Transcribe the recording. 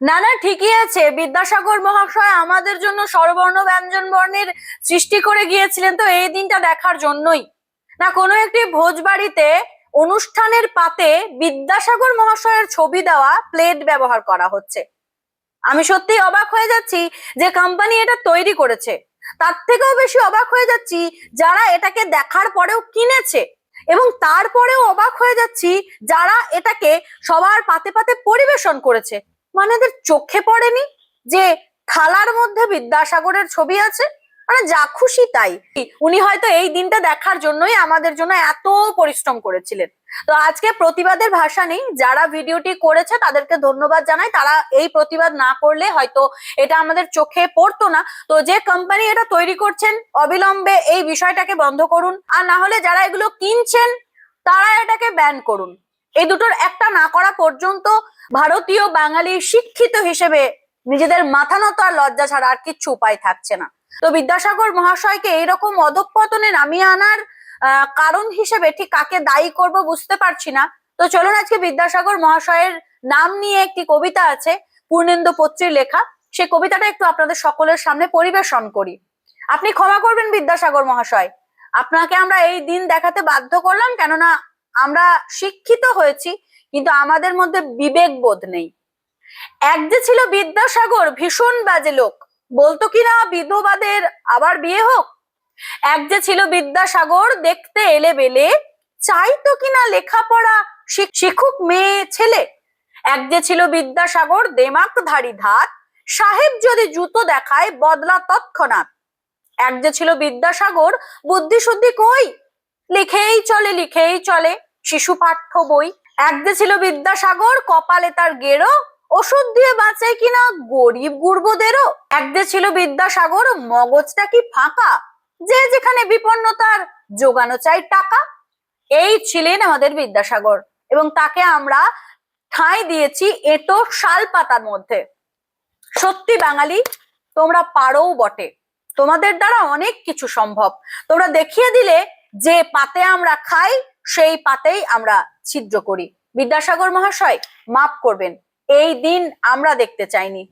না না, ঠিকই আছে। বিদ্যাসাগর মহাশয় আমাদের জন্য স্বরবর্ণ ব্যঞ্জন বর্ণের সৃষ্টি করে গিয়েছিলেন তো এই দিনটা দেখার জন্যই। না, কোনো একটি ভোজ বাড়িতে অনুষ্ঠানের পাতে বিদ্যাসাগর মহাশয়ের ছবি দেওয়া, প্লেট ব্যবহার করা হচ্ছে। আমি সত্যি অবাক হয়ে যাচ্ছি যে কোম্পানি এটা তৈরি করেছে। তার থেকেও বেশি অবাক হয়ে যাচ্ছি যারা এটাকে দেখার পরেও কিনেছে। এবং তারপরেও অবাক হয়ে যাচ্ছি যারা এটাকে সবার পাতে পাতে পরিবেশন করেছে। মানে এদের চোখে পড়েনি যে থালার মধ্যে বিদ্যাসাগরের ছবি আছে? মানে যা খুশি তাই। উনি হয়তো এই দিনটা দেখার জন্যই আমাদের জন্য এত পরিশ্রম করেছিলেন। তো আজকে প্রতিবাদের ভাষা নেই। যারা ভিডিওটি করেছে তাদেরকে ধন্যবাদ জানাই। তারা এই প্রতিবাদ না করলে হয়তো এটা আমাদের চোখে পড়তো না। তো যে কোম্পানি এটা তৈরি করছেন, অবিলম্বে এই বিষয়টাকে বন্ধ করুন। আর না হলে যারা এগুলো কিনছেন, তারা এটাকে ব্যান করুন। এই দুটোর একটা না করা পর্যন্ত ভারতীয় বাঙালি শিক্ষিত হিসেবে নিজেদের মাথা নত আর লজ্জা ছাড়া আর কিচ্ছু উপায় থাকছে না। তো বিদ্যাসাগর মহাশয়কে এইরকম অধঃপতনে নামিয়ে আনার কারণ হিসেবে ঠিক কাকে দায়ী করব বুঝতে পারছি না। তো চলুন আজকে বিদ্যাসাগর মহাশয়ের নাম নিয়ে একটি কবিতা আছে, পূর্ণেন্দু পত্রীর লেখা। সেই কবিতাটা একটু আপনাদের সকলের সামনে পরিবেশন করি। আপনি ক্ষমা করবেন বিদ্যাসাগর মহাশয়। আপনাকে আমরা এই দিন দেখাতে বাধ্য করলাম, কেননা আমরা শিক্ষিত হয়েছি, কিন্তু আমাদের মধ্যে বিবেক বোধ নেই। এক যে ছিল বিদ্যাসাগর, ভীষণ বাজে লোক। বলতো কিনা বিধবাদের আবার বিয়ে হোক? এক যে ছিল বিদ্যাসাগর, দেখতে এলে বেলে চাইতো কিনা লেখাপড়া শিখুক মেয়ে, ছেলে? এক যে ছিল বিদ্যাসাগর, দেমাক ধারী ধাত, সাহেব যদি জুতো দেখায়, বদলা তৎক্ষণাৎ। এক যে ছিল বিদ্যাসাগর বুদ্ধি শুদ্ধি কই? লিখেই চলে লিখেই চলে। শিশু পাঠ্য বই। এক যে ছিল বিদ্যাসাগর, কপালে তার গেরো। ওষুধ দিয়ে বাঁচায় কিনা গরিব গুর্বদেরও। এক যে ছিল বিদ্যাসাগর, মগজটা কি ফাঁকা? যে যেখানে বিপন্নতার যোগানো চাই টাকা। এই ছিলেন আমাদের বিদ্যাসাগর এবং তাকে আমরা ঠাঁই দিয়েছি এটো শাল পাতার মধ্যে। সত্যি বাঙালি, তোমরা পারোও বটে। তোমাদের দ্বারা অনেক কিছু সম্ভব। তোমরা দেখিয়ে দিলে যে পাতে আমরা খাই সেই পাতেই আমরা ছিদ্র করি। বিদ্যাসাগর মহাশয় মাফ করবেন এই দিন আমরা দেখতে চাইনি।